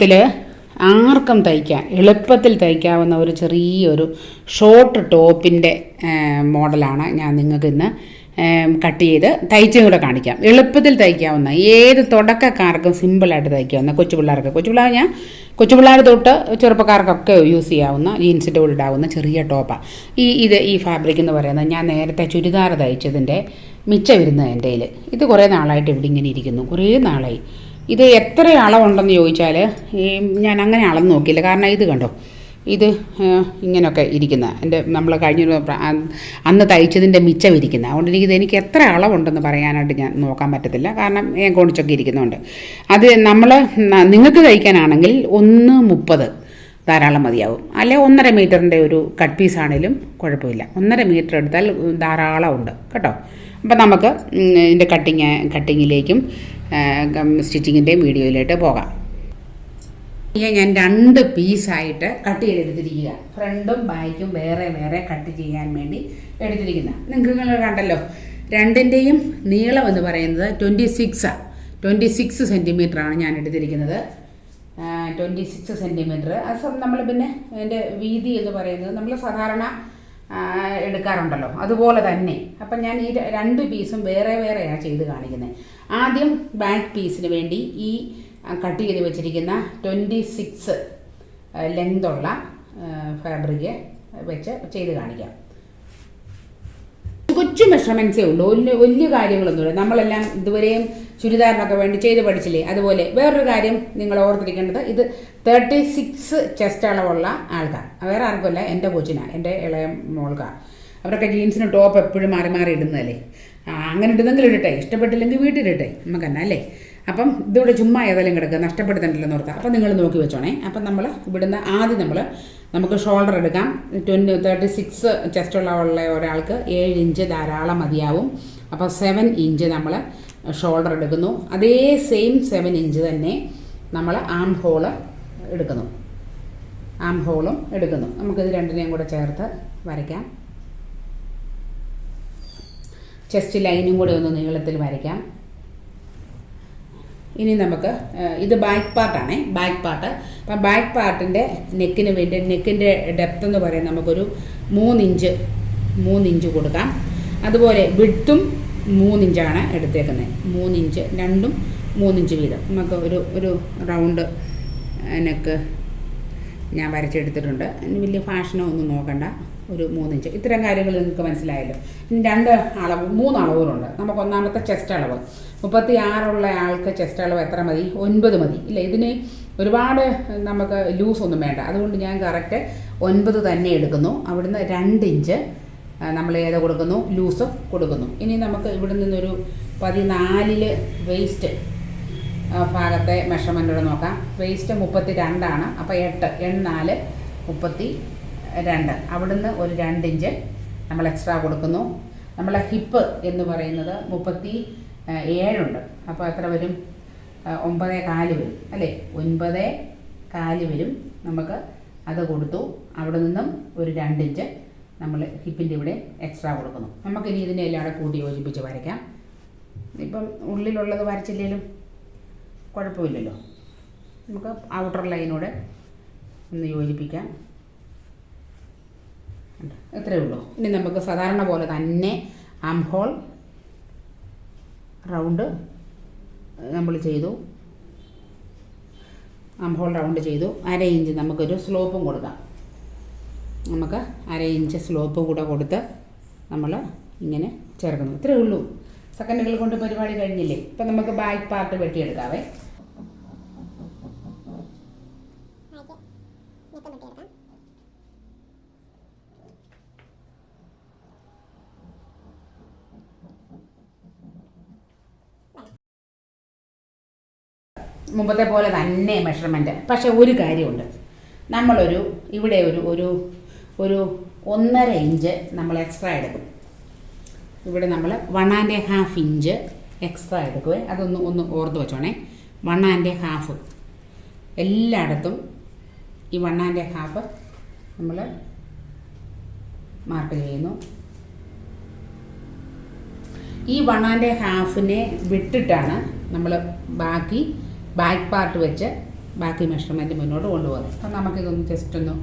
എളുപ്പത്തിൽ ആർക്കും തയ്ക്കാം. എളുപ്പത്തിൽ തയ്ക്കാവുന്ന ഒരു ചെറിയൊരു ഷോർട്ട് ടോപ്പിന്റെ മോഡലാണ് ഞാൻ നിങ്ങൾക്ക് ഇന്ന് കട്ട് ചെയ്ത് തയ്ച്ചും കൂടെ കാണിക്കാം. എളുപ്പത്തിൽ തയ്ക്കാവുന്ന ഏത് തുടക്കക്കാർക്കും സിമ്പിളായിട്ട് തയ്ക്കാവുന്ന കൊച്ചു പിള്ളേർക്ക്. കൊച്ചു പിള്ളേർ ഞാൻ കൊച്ചു പിള്ളേർ തൊട്ട് ചെറുപ്പക്കാർക്കൊക്കെ യൂസ് ചെയ്യാവുന്ന ജീൻസിന്റെ ഉള്ളിടാവുന്ന ചെറിയ ടോപ്പാണ് ഈ ഇത് ഈ ഫാബ്രിക് എന്ന് പറയുന്നത് ഞാൻ നേരത്തെ ചുരിദാർ തയ്ച്ചതിന്റെ മിച്ചം വരുന്നത് എന്റെ ഇത് കുറേ നാളായിട്ട് ഇവിടെ ഇങ്ങനെ ഇരിക്കുന്നു. കുറേ നാളായി. ഇത് എത്ര അളവുണ്ടെന്ന് ചോദിച്ചാൽ ഈ ഞാൻ അങ്ങനെ അളന്ന് നോക്കിയില്ല. കാരണം ഇത് കണ്ടോ? ഇത് ഇങ്ങനെയൊക്കെ ഇരിക്കുന്ന. എന്റെ നമ്മൾ കഴിഞ്ഞ അന്ന് തയ്ച്ചതിന്റെ മിച്ചം ഇരിക്കുന്ന. അതുകൊണ്ട് എനിക്ക് ഇത് എനിക്ക് എത്ര അളവുണ്ടെന്ന് പറയാനായിട്ട് ഞാൻ നോക്കാൻ പറ്റത്തില്ല. കാരണം ഞാൻ കൊണ്ടിച്ചൊക്കെ ഇരിക്കുന്നുണ്ട്. അത് നമ്മൾ നിങ്ങൾക്ക് തയ്ക്കാനാണെങ്കിൽ ഒന്ന് മുപ്പത് ധാരാളം മതിയാവും. അല്ലെ ഒന്നര മീറ്ററിന്റെ ഒരു കട്ട് പീസ് ആണെങ്കിലും കുഴപ്പമില്ല. ഒന്നര മീറ്റർ എടുത്താൽ ധാരാളം ഉണ്ട്. കേട്ടോ? അപ്പം നമുക്ക് ഇതിന്റെ കട്ടിങ് കട്ടിങ്ങിലേക്കും സ്റ്റിച്ചിങ്ങിന്റെയും വീഡിയോയിലായിട്ട് പോകാം. ഞാൻ രണ്ട് പീസായിട്ട് കട്ട് ചെയ്തെടുത്തിരിക്കുക. ഫ്രണ്ടും ബാക്കും വേറെ വേറെ കട്ട് ചെയ്യാൻ വേണ്ടി എടുത്തിരിക്കുന്ന. നിങ്ങൾ കണ്ടല്ലോ. രണ്ടിന്റെയും നീളം എന്ന് പറയുന്നത് ട്വന്റി സിക്സാണ് ട്വന്റി സിക്സ് ആണ് ഞാൻ എടുത്തിരിക്കുന്നത്. ട്വന്റി സിക്സ് സെന്റിമീറ്റർ അത് നമ്മൾ പിന്നെ അതിന്റെ വീതി എന്ന് പറയുന്നത് നമ്മൾ സാധാരണ എടുക്കാറുണ്ടല്ലോ. അതുപോലെ തന്നെ അപ്പം ഞാൻ ഈ രണ്ട് പീസും വേറെ വേറെയാണ് ചെയ്ത് കാണിക്കുന്നത് ആദ്യം ബാക്ക് പീസിന് വേണ്ടി ഈ കട്ട് ചെയ്ത് വെച്ചിരിക്കുന്ന ട്വന്റി സിക്സ് ലെങ്തുള്ള ഫാബ്രിക് വെച്ച് ചെയ്ത് കാണിക്കാം. കൊച്ചു മെഷർമെന്റ്സേ ഉള്ളൂ. വലിയ വലിയ കാര്യങ്ങളൊന്നുമില്ല നമ്മളെല്ലാം ഇതുവരെയും ചുരിദാറിനൊക്കെ വേണ്ടി ചെയ്ത് പഠിച്ചില്ലേ? അതുപോലെ വേറൊരു കാര്യം നിങ്ങൾ ഓർത്തിരിക്കേണ്ടത് ഇത് തേർട്ടി സിക്സ് ചെസ്റ്റ് അളവുള്ള ആൾക്കാർ. വേറെ ആർക്കുമല്ല എന്റെ കൊച്ചിനാണ് എന്റെ ഇളയ മോൾക്കാണ് അവരൊക്കെ ജീൻസിന് ടോപ്പ് എപ്പോഴും മാറി മാറി ഇടുന്നതല്ലേ? അങ്ങനെ ഇടുന്നെങ്കിൽ ഇടട്ടെ ഇഷ്ടപ്പെട്ടില്ലെങ്കിൽ വീട്ടിലിട്ടെ നമുക്ക് തന്നെ അല്ലേ? അപ്പം ഇതിവിടെ ചുമ്മാ ഏതെങ്കിലും കിടക്കുക. നഷ്ടപ്പെടുത്തണ്ടല്ലോ ഓർത്താം. അപ്പം നിങ്ങൾ നോക്കി വെച്ചോണേ. അപ്പം നമ്മൾ ഇവിടുന്ന് ആദ്യം നമ്മൾ നമുക്ക് ഷോൾഡർ എടുക്കാം. ട്വന്റി തേർട്ടി സിക്സ് ചെസ്റ്റുള്ള ഉള്ള ഒരാൾക്ക് ഏഴ് ഇഞ്ച് ധാരാളം മതിയാവും. അപ്പോൾ സെവൻ ഇഞ്ച് നമ്മൾ ഷോൾഡർ എടുക്കുന്നു. അതേ സെയിം സെവൻ ഇഞ്ച് തന്നെ നമ്മൾ ആം ഹോൾ എടുക്കുന്നു. ആം ഹോളും എടുക്കുന്നു. നമുക്കിത് രണ്ടിനെയും കൂടെ ചേർത്ത് വരയ്ക്കാം. ചെസ്റ്റ് ലൈനും കൂടെ ഒന്ന് നീളത്തിൽ വരയ്ക്കാം. ഇനി നമുക്ക് ഇത് ബാക്ക് പാർട്ടാണേ ബാക്ക് പാർട്ട് അപ്പം ബാക്ക് പാർട്ടിന്റെ നെക്കിന് വേണ്ടി നെക്കിന്റെ ഡെപ്ത് എന്ന് പറയുന്നത് നമുക്കൊരു മൂന്നിഞ്ച് മൂന്നിഞ്ച് കൊടുക്കാം. അതുപോലെ വിട്ടും മൂന്നിഞ്ചാണ് എടുത്തേക്കുന്നത് മൂന്നിഞ്ച് രണ്ടും മൂന്നിഞ്ച് വീതം. നമുക്ക് ഒരു ഒരു റൗണ്ട് നെക്ക് ഞാൻ വരച്ചെടുത്തിട്ടുണ്ട്. അതിന് വലിയ ഫാഷനോ ഒന്നും നോക്കണ്ട. ഒരു മൂന്നിഞ്ച്. ഇത്തരം കാര്യങ്ങൾ നിങ്ങൾക്ക് മനസ്സിലായല്ലോ. രണ്ട് അളവ് മൂന്ന് അളവുകളുണ്ട്. നമുക്ക് ഒന്നാമത്തെ ചെസ്റ്റ് അളവ്. മുപ്പത്തി ആറുള്ള ആൾക്ക് ചെസ്റ്റ് അളവ് എത്ര മതി? ഒൻപത് മതി. ഇല്ല? ഇതിന് ഒരുപാട് നമുക്ക് ലൂസ് ഒന്നും വേണ്ട. അതുകൊണ്ട് ഞാൻ കറക്റ്റ് ഒൻപത് തന്നെ എടുക്കുന്നു. അവിടുന്ന് രണ്ട് ഇഞ്ച് നമ്മൾ ഏത് കൊടുക്കുന്നു? ലൂസ് കൊടുക്കുന്നു. ഇനി നമുക്ക് ഇവിടെ നിന്നൊരു പതിനാലിൽ വേസ്റ്റ് ഭാഗത്തെ മെഷർമെന്റോടെ നോക്കാം. വേസ്റ്റ് മുപ്പത്തി രണ്ടാണ് അപ്പോൾ എട്ട് എണ്ണാൽ മുപ്പത്തി രണ്ട്. അവിടുന്ന് ഒരു രണ്ട് ഇഞ്ച് നമ്മൾ എക്സ്ട്രാ കൊടുക്കുന്നു. നമ്മളെ ഹിപ്പ് എന്ന് പറയുന്നത് മുപ്പത്തി ഏഴുണ്ട്. അപ്പോൾ എത്ര വരും? ഒമ്പതേ കാൽ വരും. അല്ലേ? ഒൻപതേ കാൽ വരും. നമുക്ക് അത് കൊടുത്തു. അവിടെ നിന്നും ഒരു രണ്ട് ഇഞ്ച് നമ്മൾ ഹിപ്പിന്റെ ഇവിടെ എക്സ്ട്രാ കൊടുക്കുന്നു. നമുക്കിനി ഇതിനെ എല്ലാം കൂടെ കൂട്ടി യോജിപ്പിച്ച് വരയ്ക്കാം. ഇപ്പം ഉള്ളിലുള്ളത് വരച്ചില്ലേലും കുഴപ്പമില്ലല്ലോ. നമുക്ക് ഔട്ടർ ലൈനോട് ഒന്ന് യോജിപ്പിക്കാം. ഇത്രയേ ഉള്ളൂ. ഇനി നമുക്ക് സാധാരണ പോലെ തന്നെ ആം ഹോൾ റൗണ്ട് നമ്മൾ ചെയ്തു. ആം ഹോൾ റൗണ്ട് ചെയ്തു. അര ഇഞ്ച് നമുക്കൊരു സ്ലോപ്പും കൊടുക്കാം. നമുക്ക് അര ഇഞ്ച് സ്ലോപ്പ് കൂടെ കൊടുത്ത് നമ്മൾ ഇങ്ങനെ ചേർക്കുന്നു. ഇത്രയേ ഉള്ളൂ. സെക്കൻഡുകൾ കൊണ്ട് പരിപാടി കഴിഞ്ഞില്ലേ? ഇപ്പം നമുക്ക് ബാക്ക് പാർട്ട് വെട്ടിയെടുക്കാവേ. മുമ്പത്തെ പോലെ തന്നെ മെഷർമെന്റ് പക്ഷേ ഒരു കാര്യമുണ്ട്. നമ്മളൊരു ഇവിടെ ഒരു ഒരു ഒരു ഒന്നര ഇഞ്ച് നമ്മൾ എക്സ്ട്രാ എടുക്കും. ഇവിടെ നമ്മൾ one and a half inch extra എടുക്കുവേ. അതൊന്ന് ഒന്ന് ഓർത്ത് വെച്ചോണേ. വൺ ആൻഡ് എ ഹാഫ് എല്ലായിടത്തും ഈ വൺ ആൻഡ് എ ഹാഫ് നമ്മൾ മാർക്ക് ചെയ്യുന്നു. ഈ വൺ ആൻഡ് ഹാഫിനെ വിട്ടിട്ടാണ് നമ്മൾ ബാക്കി ബാക്ക് പാർട്ട് വെച്ച് ബാക്കി മെഷർമെന്റ് മുന്നോട്ട് കൊണ്ടുപോകുന്നത്. അപ്പം നമുക്കിതൊന്ന് ജസ്റ്റ് ഒന്ന്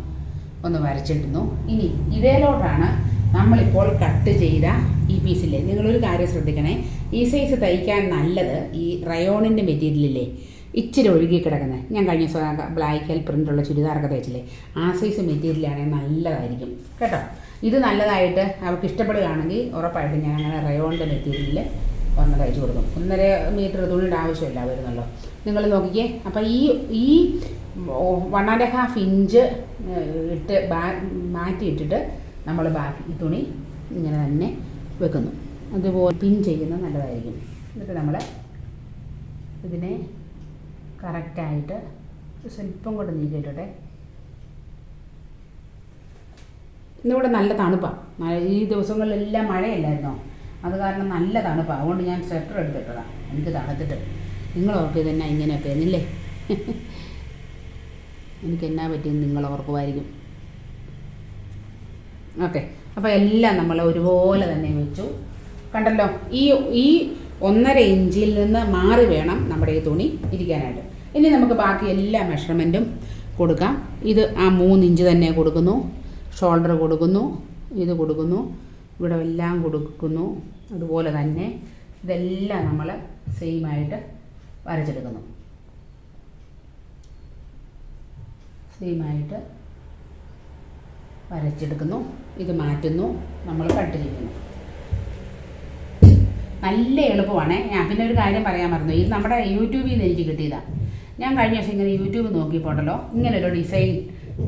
ഒന്ന് വരച്ചിടുന്നു. ഇനി ഇതേലോട്ടാണ് നമ്മളിപ്പോൾ കട്ട് ചെയ്ത ഈ പീസില്ലേ നിങ്ങളൊരു കാര്യം ശ്രദ്ധിക്കണേ. ഈ സൈസ് തയ്ക്കാൻ നല്ലത് ഈ റയോണിന്റെ മെറ്റീരിയലില്ലേ ഇച്ചിരി ഒഴുകി കിടക്കുന്നത് ഞാൻ കഴിഞ്ഞ ദിവസം ബ്ലാക്ക് ഹെൽ പ്രിന്റുള്ള ചുരിദാറൊക്കെ തയ്ച്ചില്ലേ? ആ സൈസ് മെറ്റീരിയലാണെങ്കിൽ നല്ലതായിരിക്കും. കേട്ടോ? ഇത് നല്ലതായിട്ട് അവർക്ക് ഇഷ്ടപ്പെടുകയാണെങ്കിൽ ഉറപ്പായിട്ടും ഞാൻ അങ്ങനെ റയോണിന്റെ മെറ്റീരിയലിൽ വന്ന് തയ്ച്ചു കൊടുക്കും. ഒന്നര മീറ്റർ തുണിയുടെ ആവശ്യമില്ല വരുന്നുള്ളൂ നിങ്ങൾ നോക്കിക്കേ അപ്പം ഈ ഈ വൺ ആൻഡ് ഹാഫ് ഇഞ്ച് ഇട്ട് ബാ മാറ്റി ഇട്ടിട്ട് നമ്മൾ ബാക്കി തുണി ഇങ്ങനെ തന്നെ വെക്കുന്നു. അതുപോലെ പിൻ ചെയ്യുന്നത് നല്ലതായിരിക്കും. എന്നിട്ട് നമ്മൾ ഇതിനെ കറക്റ്റായിട്ട് സ്വല്പം കൊണ്ട് നീക്കിയിട്ടെ ഇന്നിവിടെ നല്ല തണുപ്പാണ് ഈ ദിവസങ്ങളിലെല്ലാം മഴയല്ലായിരുന്നോ? അത് കാരണം നല്ല തണുപ്പാണ് അതുകൊണ്ട് ഞാൻ സ്വെറ്റർ എടുത്തിട്ടതാണ് എനിക്ക് തണുത്തിട്ട്. നിങ്ങൾ ഓർക്ക് തന്നെ ഇങ്ങനെ എന്നില്ലേ എനിക്ക് എന്നാ പറ്റിയെന്ന് നിങ്ങൾ ഓർക്കുമായിരിക്കും ഓക്കെ. അപ്പോൾ എല്ലാം നമ്മൾ ഒരുപോലെ തന്നെ വെച്ചു. കണ്ടല്ലോ ഈ ഈ ഒന്നര ഇഞ്ചിൽ നിന്ന് മാറി വേണം നമ്മുടെ ഈ തുണി ഇരിക്കാനായിട്ട്. ഇനി നമുക്ക് ബാക്കി എല്ലാ മെഷർമെന്റും കൊടുക്കാം. ഇത് ആ മൂന്നിഞ്ച് തന്നെ കൊടുക്കുന്നു. ഷോൾഡർ കൊടുക്കുന്നു. ഇത് കൊടുക്കുന്നു. ഇവിടെ എല്ലാം കൊടുക്കുന്നു. അതുപോലെ തന്നെ ഇതെല്ലാം നമ്മൾ സെയിമായിട്ട് വരച്ചെടുക്കുന്നു. സെയിമായിട്ട് വരച്ചെടുക്കുന്നു. ഇത് മാറ്റുന്നു. നമ്മൾ കട്ട് ചെയ്യുന്നു നല്ല എളുപ്പമാണ്. ഞാൻ പിന്നെ ഒരു കാര്യം പറയാൻ മറന്നു. ഇത് നമ്മുടെ യൂട്യൂബിൽ നിന്ന് എനിക്ക് കിട്ടിയതാണ് ഞാൻ കഴിഞ്ഞ ദിവസം ഇങ്ങനെ യൂട്യൂബ് നോക്കിപ്പോട്ടല്ലോ ഇങ്ങനെ ഒരു ഡിസൈൻ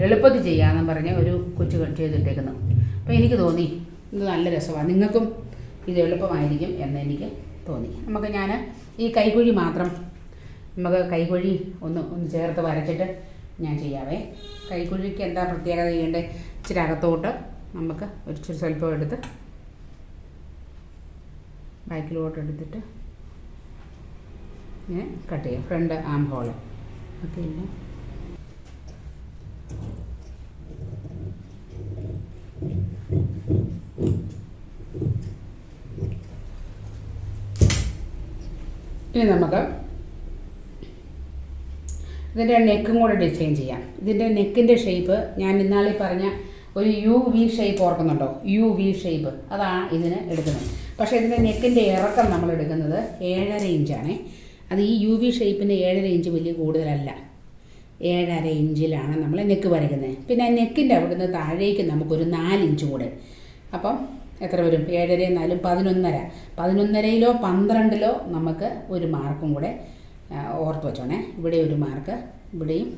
എളുപ്പത്തിൽ ചെയ്യാമെന്ന് പറഞ്ഞ് ഒരു കൊച്ചു ചെയ്തിട്ടേക്കുന്നു. അപ്പോൾ എനിക്ക് തോന്നി ഇത് നല്ല രസമാണ്. നിങ്ങൾക്കും ഇത് എളുപ്പമായിരിക്കും എന്ന് എനിക്ക് തോന്നി. നമുക്ക് ഞാൻ ഈ കൈകുഴി മാത്രം നമുക്ക് കൈകുഴി ഒന്ന് ഒന്ന് ചേർത്ത് വരച്ചിട്ട് ഞാൻ ചെയ്യാവേ. കൈക്കുഴിക്ക് എന്താ പ്രത്യേകത ചെയ്യേണ്ടത്? ഇച്ചിരി അകത്തോട്ട് നമുക്ക് ഒരു ഇച്ചിരി സ്വല്പം എടുത്ത് ബാക്കിലോട്ട് എടുത്തിട്ട് ഇങ്ങനെ കട്ട് ചെയ്യാം. Front arm hole. ഓക്കെ ഇനി നമുക്ക് ഇതിന്റെ നെക്കും കൂടെ ഡിസൈൻ ചെയ്യാം. ഇതിന്റെ നെക്കിന്റെ ഷേപ്പ് ഞാൻ ഇന്നാളിൽ പറഞ്ഞ ഒരു യു വി ഷേപ്പ് ഓർക്കുന്നുണ്ടോ? യു വി ഷേപ്പ് അതാണ് ഇതിന് എടുക്കുന്നത്. പക്ഷേ ഇതിന്റെ നെക്കിന്റെ ഇറക്കം നമ്മൾ എടുക്കുന്നത് ഏഴര ഇഞ്ചാണേ അത് ഈ യു വി ഷേപ്പിന്റെ ഏഴര ഇഞ്ച് വലിയ കൂടുതലല്ല. ഏഴര ഇഞ്ചിലാണ് നമ്മൾ നെക്ക് വരയ്ക്കുന്നത്. പിന്നെ നെക്കിന്റെ അവിടുന്ന് താഴേക്ക് നമുക്കൊരു നാലിഞ്ച് കൂടെ. അപ്പം എത്ര വരും? ഏഴര എന്നാലും പതിനൊന്നര. പതിനൊന്നരയിലോ പന്ത്രണ്ടിലോ നമുക്ക് ഒരു മാർക്കും കൂടെ ഓർത്ത് വെച്ചോണേ. ഇവിടെ ഒരു മാർക്ക് ഇവിടെയും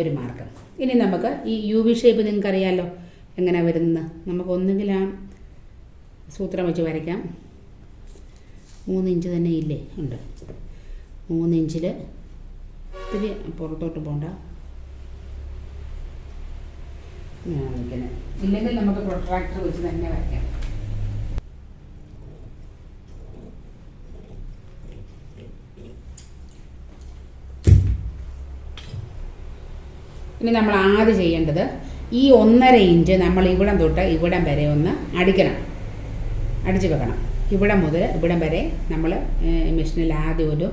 ഒരു മാർക്ക്. ഇനി നമുക്ക് ഈ യു വി ഷേപ്പ് നിങ്ങൾക്കറിയാമല്ലോ എങ്ങനെ വരുന്നത്? നമുക്ക് ഒന്നുകിൽ ആ സൂത്രം വെച്ച് വരയ്ക്കാം. മൂന്ന് ഇഞ്ച് തന്നെ ഇല്ലേ? ഉണ്ട്. മൂന്ന് ഇഞ്ചിൽ ഇത്തിരി പുറത്തോട്ട് പോകണ്ട ഇല്ലെങ്കിൽ നമുക്ക് പ്രൊട്രാക്ടർ വെച്ച് തന്നെ വരയ്ക്കാം. ഇനി നമ്മൾ ആദ്യം ചെയ്യേണ്ടത് ഈ ഒന്നര ഇഞ്ച് നമ്മൾ ഇവിടം തൊട്ട് ഇവിടം വരെ ഒന്ന് അടിക്കണം. അടിച്ച് വെക്കണം. ഇവിടം മുതൽ ഇവിടം വരെ നമ്മൾ മെഷീനിൽ ആദ്യം ഒരു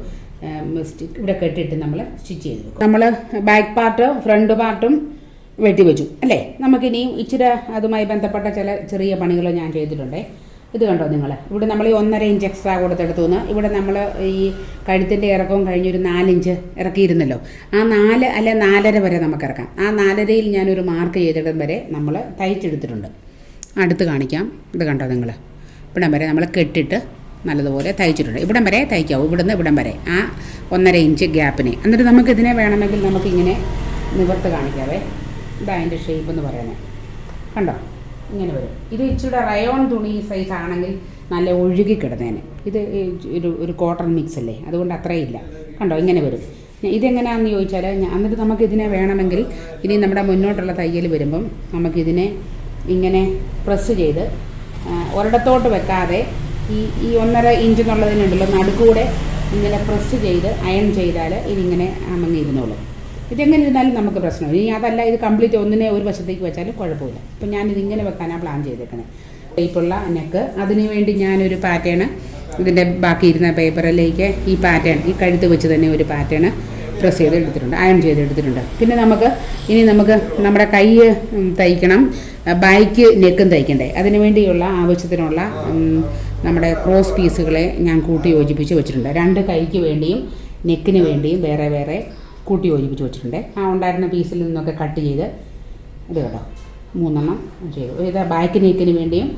സ്റ്റിക്ക് ഇവിടെ കെട്ടിയിട്ട് നമ്മൾ സ്റ്റിച്ച് ചെയ്ത് വെക്കും. നമ്മൾ ബാക്ക് പാർട്ട് ഫ്രണ്ട് പാർട്ടും വെട്ടി വെച്ചു അല്ലേ? നമുക്കിനിയും ഇച്ചിരി അതുമായി ബന്ധപ്പെട്ട ചില ചെറിയ പണികൾ ഞാൻ ചെയ്തിട്ടുണ്ടേ. ഇത് കണ്ടോ നിങ്ങൾ ഇവിടെ നമ്മൾ ഈ ഒന്നര ഇഞ്ച് എക്സ്ട്രാ കൊടുത്തെടുത്തു നിന്ന് ഇവിടെ നമ്മൾ ഈ കഴുത്തിന്റെ ഇറക്കവും കഴിഞ്ഞൊരു നാലിഞ്ച് ഇറക്കിയിരുന്നല്ലോ. ആ നാല് അല്ലെ നാലര വരെ നമുക്ക് ഇറക്കാം. ആ നാലരയിൽ ഞാനൊരു മാർക്ക് ചെയ്തിടം വരെ നമ്മൾ തയ്ച്ചെടുത്തിട്ടുണ്ട്. അടുത്ത് കാണിക്കാം. ഇത് കണ്ടോ നിങ്ങൾ? ഇവിടം വരെ നമ്മൾ കെട്ടിട്ട് നല്ലതുപോലെ തയ്ച്ചിട്ടുണ്ട്. ഇവിടം വരെ തയ്ക്കാവും. ഇവിടുന്ന് ഇവിടം വരെ. ആ ഒന്നര ഇഞ്ച് ഗ്യാപ്പിനെ എന്നിട്ട് നമുക്ക് ഇതിനെ വേണമെങ്കിൽ നമുക്കിങ്ങനെ നിവർത്ത് കാണിക്കാവേ. ഇതാ അതിന്റെ ഷേപ്പ് എന്ന് പറയുന്നത്. കണ്ടോ? ഇങ്ങനെ വരും. ഇത് ഇച്ചിരി റയോൺ തുണി സൈസ് ആണെങ്കിൽ നല്ല ഒഴുകി കിടന്നേനെ. ഇത് ഒരു ഒരു കോട്ടൺ മിക്സ് അല്ലേ? അതുകൊണ്ട് അത്രയില്ല കണ്ടോ? ഇങ്ങനെ വരും. ഇതെങ്ങനെയാണെന്ന് ചോദിച്ചാൽ എന്നിട്ട് നമുക്ക് ഇതിനെ വേണമെങ്കിൽ ഇനി നമ്മുടെ മുന്നോട്ടുള്ള തയ്യൽ വരുമ്പം നമുക്കിതിനെ ഇങ്ങനെ പ്രസ് ചെയ്ത് ഒരിടത്തോട്ട് വെക്കാതെ ഈ ഈ ഒന്നര ഇഞ്ച് എന്നുള്ളതിനുണ്ടല്ലോ നടുക്കൂടെ ഇങ്ങനെ പ്രസ് ചെയ്ത് അയൺ ചെയ്താൽ ഇതിങ്ങനെ അമങ്ങിയിരുന്നോളും ഇതെങ്ങനെ ഇരുന്നാലും നമുക്ക് പ്രശ്നമില്ല. ഇനി അതല്ല ഇത് കംപ്ലീറ്റ് ഒന്നിനെ ഒരു വശത്തേക്ക് വെച്ചാലും കുഴപ്പമില്ല. അപ്പം ഞാനിത് ഇങ്ങനെ വെക്കാനാണ് പ്ലാൻ ചെയ്തേക്കണേ. ടൈപ്പുള്ള നെക്ക്. അതിന് വേണ്ടി ഞാനൊരു പാറ്റേൺ ഇതിന്റെ ബാക്കി ഇരുന്ന പേപ്പറിലേക്ക് ഈ പാറ്റേൺ ഈ കഴുത്ത് വെച്ച് തന്നെ ഒരു പാറ്റേൺ പ്രസ് ചെയ്ത് എടുത്തിട്ടുണ്ട് അയൺ ചെയ്ത് എടുത്തിട്ടുണ്ട് പിന്നെ നമുക്ക് ഇനി നമുക്ക് നമ്മുടെ കൈ തയ്ക്കണം. ബാക്ക് നെക്കും തയ്ക്കണ്ടേ. അതിനു വേണ്ടിയുള്ള ആവശ്യത്തിനുള്ള നമ്മുടെ ക്രോസ് പീസുകളെ ഞാൻ കൂട്ടി യോജിപ്പിച്ച് വെച്ചിട്ടുണ്ട്. രണ്ട് കൈക്ക് വേണ്ടിയും നെക്കിന് വേണ്ടിയും വേറെ വേറെ കൂട്ടി യോജിപ്പിച്ച് വെച്ചിട്ടുണ്ട്. ആ ഉണ്ടായിരുന്ന പീസിൽ നിന്നൊക്കെ കട്ട് ചെയ്ത് ഇത് കേട്ടോ. മൂന്നെണ്ണം ചെയ്തു. ഇത് ബാക്ക് നീക്കിന് വേണ്ടിയും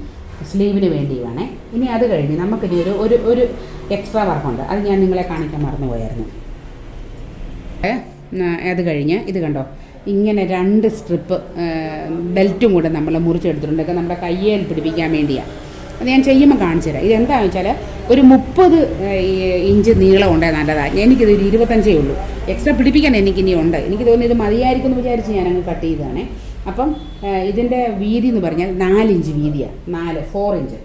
സ്ലീവിന് വേണ്ടിയുമാണ്. ഇനി അത് കഴിഞ്ഞ് നമുക്കിനി ഒരു ഒരു ഒരു എക്സ്ട്രാ വർക്കുണ്ട് അത് ഞാൻ നിങ്ങളെ കാണിക്കാൻ മറന്നുപോയായിരുന്നു. അത് കഴിഞ്ഞ് ഇത് കണ്ടോ? ഇങ്ങനെ രണ്ട് സ്ട്രിപ്പ് ബെൽറ്റും കൂടെ നമ്മൾ മുറിച്ചെടുത്തിട്ടുണ്ട്. നമ്മുടെ കയ്യേൽ പിടിപ്പിക്കാൻ വേണ്ടിയാണ് അത് ഞാൻ ചെയ്യുമ്പോൾ കാണിച്ചു തരാം. ഇതെന്താണെന്ന് വെച്ചാൽ ഒരു മുപ്പത് ഇഞ്ച് നീളം ഉണ്ടേ നല്ലതാണ് എനിക്കിത് ഒരു ഇരുപത്തഞ്ചേ ഉള്ളൂ. എക്സ്ട്രാ പിടിപ്പിക്കാൻ എനിക്കിനി ഉണ്ട്. എനിക്ക് തോന്നുന്നു ഇത് മതിയായിരിക്കും എന്ന് വിചാരിച്ച് ഞാൻ അങ്ങ് കട്ട് ചെയ്തതാണേ. അപ്പം ഇതിന്റെ വീതി എന്ന് പറഞ്ഞാൽ നാലിഞ്ച് വീതിയാണ് നാല് ഫോർ ഇഞ്ച്.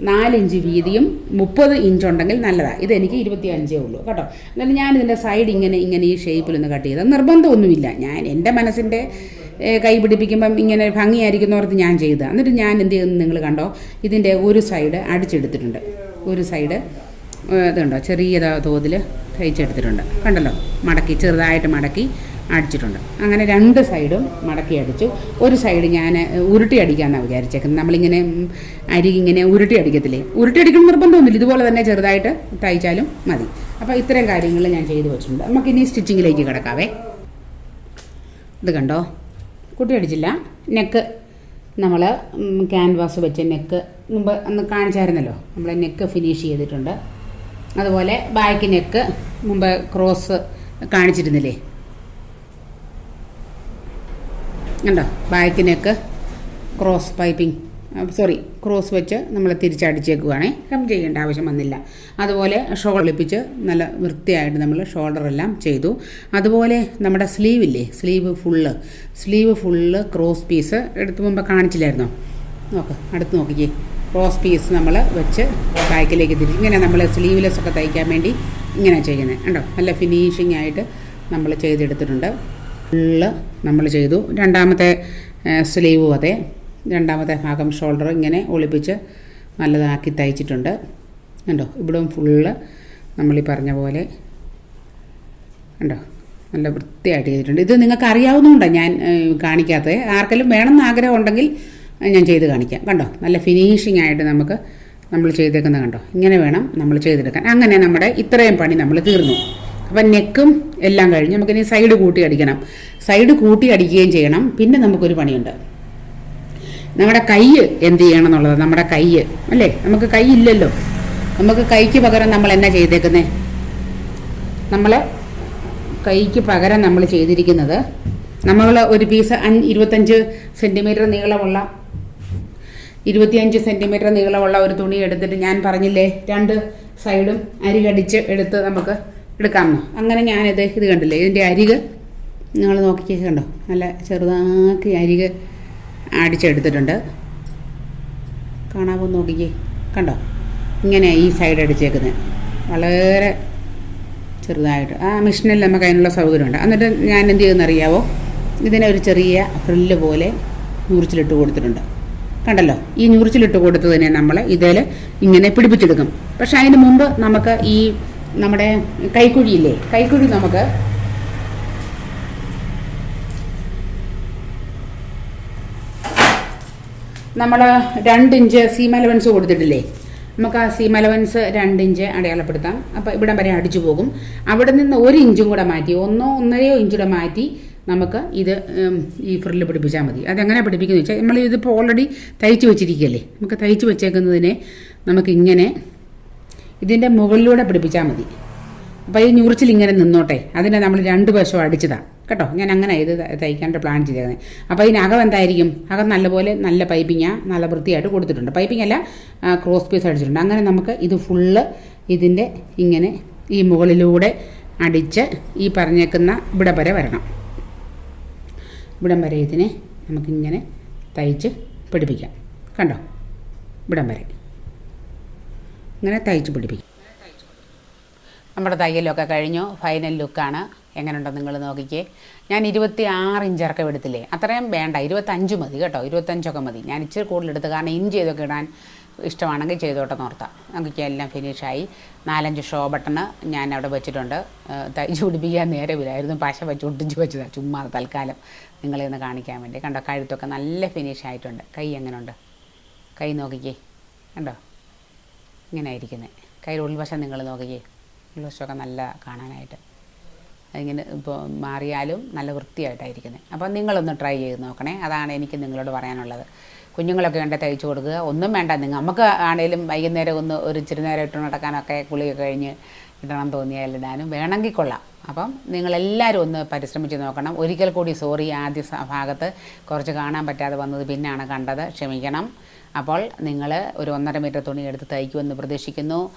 നാലിഞ്ച് വീതിയും മുപ്പത് ഇഞ്ച് ഉണ്ടെങ്കിൽ നല്ലതാണ് ഇതെനിക്ക് ഇരുപത്തി അഞ്ചേ ഉള്ളൂ. കേട്ടോ? എന്നാലും ഞാൻ ഇതിന്റെ സൈഡ് ഇങ്ങനെ ഇങ്ങനെ ഈ ഷേപ്പിൽ ഒന്ന് കട്ട് ചെയ്തത്. നിർബന്ധമൊന്നുമില്ല. ഞാൻ എന്റെ മനസ്സിന്റെ കൈ പിടിപ്പിക്കുമ്പം ഇങ്ങനെ ഭംഗിയായിരിക്കുന്നോർത്ത് ഞാൻ ചെയ്തത്. എന്നിട്ട് ഞാൻ എന്ത് ചെയ്യുന്നു നിങ്ങൾ കണ്ടോ? ഇതിന്റെ ഒരു സൈഡ് അടിച്ചെടുത്തിട്ടുണ്ട്. ഒരു സൈഡ് ഇതുണ്ടോ? ചെറിയ തോതിൽ തയ്ച്ചെടുത്തിട്ടുണ്ട്. കണ്ടല്ലോ? മടക്കി ചെറുതായിട്ട് മടക്കി അടിച്ചിട്ടുണ്ട്. അങ്ങനെ രണ്ട് സൈഡും മടക്കി അടിച്ചു. ഒരു സൈഡ് ഞാൻ ഉരുട്ടി അടിക്കാമെന്നാണ് വിചാരിച്ചേക്കുന്നത്. നമ്മളിങ്ങനെ അരി ഇങ്ങനെ ഉരുട്ടി അടിക്കത്തില്ലേ? ഉരുട്ടി അടിക്കണം നിർബന്ധമൊന്നുമില്ല. ഇതുപോലെ തന്നെ ചെറുതായിട്ട് തയ്ച്ചാലും മതി. അപ്പോൾ ഇത്തരം കാര്യങ്ങൾ ഞാൻ ചെയ്തു വെച്ചിട്ടുണ്ട്. നമുക്കിനി സ്റ്റിച്ചിങ്ങിലേക്ക് കിടക്കാവേ. ഇത് കണ്ടോ? കുട്ടി അടിച്ചില്ല. നെക്ക് നമ്മൾ ക്യാൻവാസ് വെച്ച് നെക്ക് മുമ്പ് അന്ന് കാണിച്ചായിരുന്നല്ലോ. നമ്മൾ നെക്ക് ഫിനിഷ് ചെയ്തിട്ടുണ്ട്. അതുപോലെ ബാക്ക് നെക്ക് മുമ്പ് ക്രോസ് കാണിച്ചിരുന്നില്ലേ? കണ്ടോ? Back neck cross piping sorry cross വെച്ച് നമ്മൾ തിരിച്ചടിച്ചേക്കുവാണേ. കം ചെയ്യേണ്ട ആവശ്യം വന്നില്ല. അതുപോലെ ഷോൾ ഒളിപ്പിച്ച് നല്ല വൃത്തിയായിട്ട് നമ്മൾ ഷോൾഡർ എല്ലാം ചെയ്തു. അതുപോലെ നമ്മുടെ സ്ലീവ് ഇല്ലേ sleeve full sleeve full cross piece എടുത്ത് മുമ്പ് കാണിച്ചില്ലായിരുന്നോ? നോക്ക് അടുത്ത് നോക്കിക്കേ. ക്രോസ് പീസ് നമ്മൾ വെച്ച് ബാക്കിലേക്ക് തിരിച്ച് ഇങ്ങനെ നമ്മൾ സ്ലീവ്ലെസ് ഒക്കെ തയ്ക്കാൻ വേണ്ടി ഇങ്ങനെ ചെയ്യുന്നത്. കണ്ടോ? നല്ല ഫിനിഷിംഗ് ആയിട്ട് നമ്മൾ ചെയ്തെടുത്തിട്ടുണ്ട്. ഫുള്ള് നമ്മൾ ചെയ്തു. രണ്ടാമത്തെ സ്ലീവും അതെ. രണ്ടാമത്തെ ഭാഗം ഷോൾഡർ ഇങ്ങനെ ഒളിപ്പിച്ച് നല്ലതാക്കി തയ്ച്ചിട്ടുണ്ട്. കണ്ടോ? ഇവിടും ഫുള്ള് നമ്മൾ ഈ പറഞ്ഞ പോലെ കണ്ടോ? നല്ല വൃത്തിയായിട്ട് ചെയ്തിട്ടുണ്ട്. ഇത് നിങ്ങൾക്ക് അറിയാവുന്നതുകൊണ്ടാണ് ഞാൻ കാണിക്കാത്തത്. ആർക്കെങ്കിലും വേണമെന്ന് ആഗ്രഹം ഉണ്ടെങ്കിൽ ഞാൻ ചെയ്ത് കാണിക്കാം. കണ്ടോ? നല്ല ഫിനിഷിംഗ് ആയിട്ട് നമുക്ക് നമ്മൾ ചെയ്തേക്കുന്നത് കണ്ടോ? ഇങ്ങനെ വേണം നമ്മൾ ചെയ്തെടുക്കാൻ. അങ്ങനെ നമ്മുടെ ഇത്രയും പണി നമ്മൾ തീർന്നു. അപ്പം നെക്കും എല്ലാം കഴിഞ്ഞ് നമുക്കിനി സൈഡ് കൂട്ടി അടിക്കണം. സൈഡ് കൂട്ടി അടിക്കുകയും ചെയ്യണം. പിന്നെ നമുക്കൊരു പണിയുണ്ട്. നമ്മുടെ കൈ എന്ത് ചെയ്യണം എന്നുള്ളത് നമ്മുടെ കൈ അല്ലേ? നമുക്ക് കൈ ഇല്ലല്ലോ. നമുക്ക് കൈക്ക് പകരം നമ്മൾ എന്നാ ചെയ്തേക്കുന്നേ? നമ്മൾ കൈക്ക് പകരം നമ്മൾ ചെയ്തിരിക്കുന്നത് നമ്മൾ ഒരു പീസ് ഇരുപത്തഞ്ച് സെന്റിമീറ്റർ നീളമുള്ള ഇരുപത്തിയഞ്ച് സെന്റിമീറ്റർ നീളമുള്ള ഒരു തുണി എടുത്തിട്ട് ഞാൻ പറഞ്ഞില്ലേ രണ്ട് സൈഡും അരികടിച്ച് എടുത്ത് നമുക്ക് എടുക്കാമെന്ന് അങ്ങനെ ഞാനിത് ഇത് കണ്ടില്ലേ ഇതിന്റെ അരിക് നിങ്ങൾ നോക്കിക്കണ്ടോ നല്ല ചെറുതാക്കി അരിക് അടിച്ചെടുത്തിട്ടുണ്ട്. കാണാമോ നോക്കിക്കേ. കണ്ടോ? ഇങ്ങനെ ഈ സൈഡ് അടിച്ചേക്കുന്നത് വളരെ ചെറുതായിട്ട്. ആ മെഷീനിൽ നമുക്ക് അതിനുള്ള സൗകര്യമുണ്ട്. എന്നിട്ട് ഞാൻ എന്ത് ചെയ്യുമെന്നറിയാവോ ഇതിനെ ഒരു ചെറിയ ഫ്രില്ല് പോലെ നൂറിച്ചിലിട്ട് കൊടുത്തിട്ടുണ്ട്. കണ്ടല്ലോ? ഈ നൂറിച്ചിലിട്ട് കൊടുത്തതിനെ നമ്മൾ ഇതിൽ ഇങ്ങനെ പിടിപ്പിച്ചെടുക്കും. പക്ഷെ അതിന് മുമ്പ് നമുക്ക് ഈ നമ്മുടെ കൈക്കുഴിയില്ലേ? കൈക്കുഴി നമുക്ക് നമ്മൾ രണ്ട് ഇഞ്ച് സീം അലവൻസ് കൊടുത്തിട്ടില്ലേ? നമുക്ക് ആ സീം അലവൻസ് രണ്ട് ഇഞ്ച് അടയാളപ്പെടുത്താം. അപ്പോൾ ഇവിടം വരെ അടിച്ചു പോകും. അവിടെ നിന്ന് ഒരു ഇഞ്ചും കൂടെ മാറ്റി ഒന്നോ ഒന്നരയോ ഇഞ്ചൂടെ മാറ്റി നമുക്ക് ഇത് ഈ ഫ്രില്ല് പിടിപ്പിച്ചാൽ മതി. അതെങ്ങനെ പിടിപ്പിക്കുന്നത് വെച്ചാൽ നമ്മൾ ഇതിപ്പോൾ ഓൾറെഡി തയ്ച്ച് വെച്ചിരിക്കുകയല്ലേ? നമുക്ക് തയ്ച്ച് വെച്ചേക്കുന്നതിനെ നമുക്കിങ്ങനെ ഇതിന്റെ മുകളിലൂടെ പിടിപ്പിച്ചാൽ മതി. അപ്പോൾ ഈ ഞുറിച്ചിൽ ഇങ്ങനെ നിന്നോട്ടെ. അതിനെ നമ്മൾ രണ്ട് വശവും അടിച്ചതാണ് കേട്ടോ? ഞാൻ അങ്ങനെ ഇത് തയ്ക്കാനായിട്ട് പ്ലാൻ ചെയ്തേക്കുന്നത് അപ്പോൾ ഇതിനകം എന്തായിരിക്കും? അകം നല്ലപോലെ നല്ല പൈപ്പിങ്ങാണ് നല്ല വൃത്തിയായിട്ട് കൊടുത്തിട്ടുണ്ട്. പൈപ്പിംഗ് അല്ല ക്രോസ് പീസ് അടിച്ചിട്ടുണ്ട്. അങ്ങനെ നമുക്ക് ഇത് ഫുള്ള് ഇതിന്റെ ഇങ്ങനെ ഈ മുകളിലൂടെ അടിച്ച് ഈ പറഞ്ഞേക്കുന്ന ഇവിടെ വരെ വരണം. ഇവിടം വരെ ഇതിനെ നമുക്കിങ്ങനെ തയ്ച്ച് പിടിപ്പിക്കാം. കണ്ടോ? ഇവിടം വരെ. ഇങ്ങനെ തയ്ച്ച് പിടിപ്പിക്കും. നമ്മുടെ തയ്യലൊക്കെ കഴിഞ്ഞു. ഫൈനൽ ലുക്കാണ് എങ്ങനെയുണ്ടോ നിങ്ങൾ നോക്കിക്കേ. ഞാൻ ഇരുപത്തി ആറ് ഇഞ്ചിറക്കം എടുത്തില്ലേ? അത്രയും വേണ്ട. ഇരുപത്തഞ്ച് മതി കേട്ടോ. ഇരുപത്തഞ്ചൊക്കെ മതി. ഞാൻ ഇച്ചിരി കൂടുതൽ എടുത്ത് കാരണം ഇഞ്ചി ചെയ്തൊക്കെ ഇടാൻ ഇഷ്ടമാണെങ്കിൽ ചെയ്തോട്ടെ നോർത്താം നമുക്ക് എല്ലാം ഫിനിഷായി നാലഞ്ച് ഷോ ബട്ടണ് ഞാൻ അവിടെ വെച്ചിട്ടുണ്ട്. തയ്ച്ച് പിടിപ്പിക്കാൻ നേരമില്ലായിരുന്നു പശ വെച്ച് ഒട്ടിച്ച് വെച്ചതാണ് ചുമ്മാ തൽക്കാലം നിങ്ങളെ ഒന്ന് കാണിക്കാൻ വേണ്ടി. കണ്ടോ കഴുത്തൊക്കെ നല്ല ഫിനിഷ് ആയിട്ടുണ്ട്. കൈ എങ്ങനെയുണ്ട്? കൈ നോക്കിക്കേ. കണ്ടോ? ഇങ്ങനെ ഇരിക്കുന്നത് കൈ ഉൾവശം നിങ്ങൾ നോക്കിക്കേ. ഉൾവശമൊക്കെ നല്ല കാണാനായിട്ട്. അതിങ്ങനെ ഇപ്പോൾ മാറിയാലും നല്ല വൃത്തിയായിട്ടായിരിക്കുന്നത് അപ്പോൾ നിങ്ങളൊന്ന് ട്രൈ ചെയ്ത് നോക്കണേ. അതാണ് എനിക്ക് നിങ്ങളോട് പറയാനുള്ളത്. കുഞ്ഞുങ്ങളൊക്കെ ഉണ്ട് തയ്ച്ചു കൊടുക്കുക. ഒന്നും വേണ്ട നിങ്ങൾ. നമുക്ക് ആണേലും വൈകുന്നേരം ഒന്ന് ഒരു ഇച്ചിരി നേരം ഇട്ട് നടക്കാനൊക്കെ കുളിയൊക്കെ കഴിഞ്ഞ് ഇടണം തോന്നിയാൽ ഇടാനും. വേണമെങ്കിൽ കൊള്ളാം. അപ്പം നിങ്ങളെല്ലാവരും ഒന്ന് പരിശ്രമിച്ച് നോക്കണം. ഒരിക്കൽ കൂടി സോറി ആദ്യ ഭാഗത്ത് കുറച്ച് കാണാൻ പറ്റാതെ വന്നത് പിന്നാണ് കണ്ടത്. ക്ഷമിക്കണം. അപ്പോൾ നിങ്ങൾ ഒരു ഒന്നര മീറ്റർ തുണി എടുത്ത് തയ്ക്കുമെന്ന് പ്രതീക്ഷിക്കുന്നു.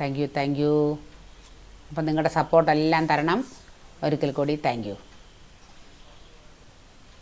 Thank you thank you. അപ്പം നിങ്ങളുടെ സപ്പോർട്ടെല്ലാം തരണം. ഒരിക്കൽ കൂടി താങ്ക് യു.